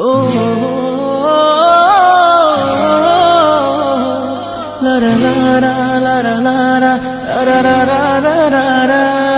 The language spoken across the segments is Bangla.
Oh, la la la la la la la la la la la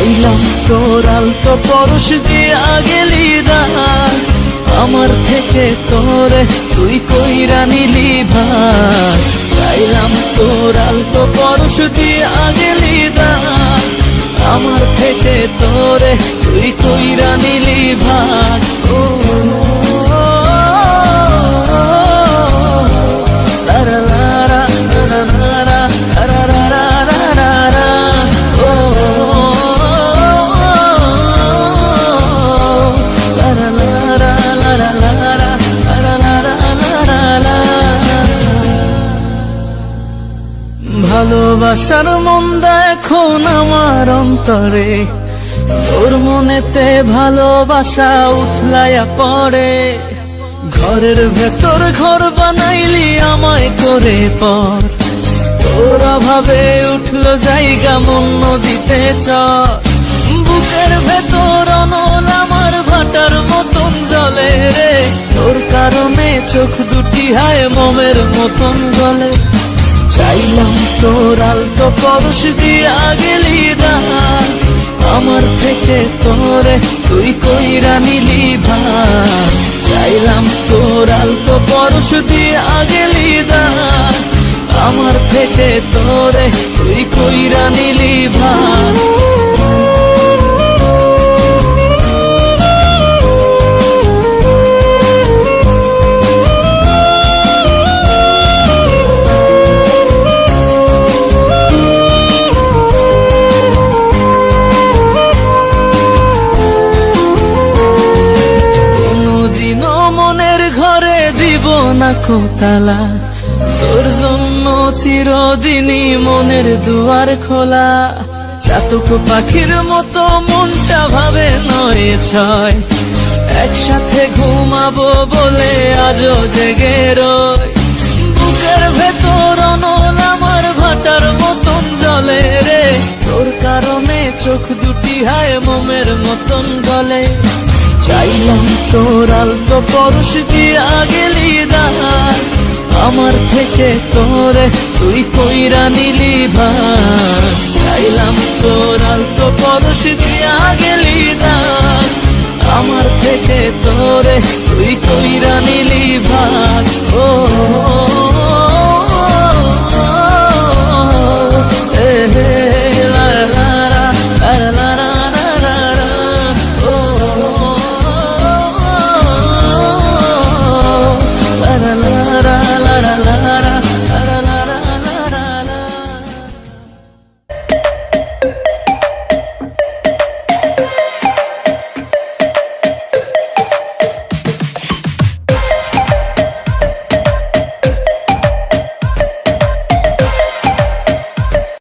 চাইলাম তোর আলতো পরশ দিয়া গেলি দান আমার থেকে তোর তুই কইরা নিলি ভাই চাইলাম তোর আলতো পরশ দিয়া গেলি দান আমার থেকে তোরে তুই কইরা নিলি ভাই ও ভালোবাসার মন্দা এখন আমার অন্তরে। তোর মনেতে ভালোবাসা উথলাইয়া পড়ে। ঘরের ভেতর ঘর বানাইলি আমায় করে পর। তোর অভাবে উঠল জায়গা মন নদীতে চর। বুকের ভেতর অনল আমার ভাটার মতন জলে রে। তোর কারণে চোখ দুটি হায় মমের মতন গলে চাইলাম তোর আলতো পরশ দিয়া গেলি দান আমার থেকে তোরে তুই কইরা নিলি ভান চাইলাম তোর আলতো পরশ দিয়া গেলি দান আমার থেকে তোরে তুই কইরা নিলি ভান কোতালা। তোর জন্য চিরদিনই মনের দুয়ার খোলা। চাতক পাখির মতো মনটা ভাবে নয় ছয়। একসাথে ঘুমাবো বলে আজও জেগে রয় বুকের ভেতর অনল আমার ভাটার মতন জলে রে। তোর কারণে চোখ দুটি হায় মোমের মতন গলে। চাইলাম তোর আলতো পরশ দিয়া গেলি দাঁড় আমার থেকে তোরে, তুই কইরা নিলি ভাই চাইলাম তোর আলতো পরশ দিয়া গেলি দাঁড় আমার থেকে তোরে, তুই কইরা নিলি ভাই ও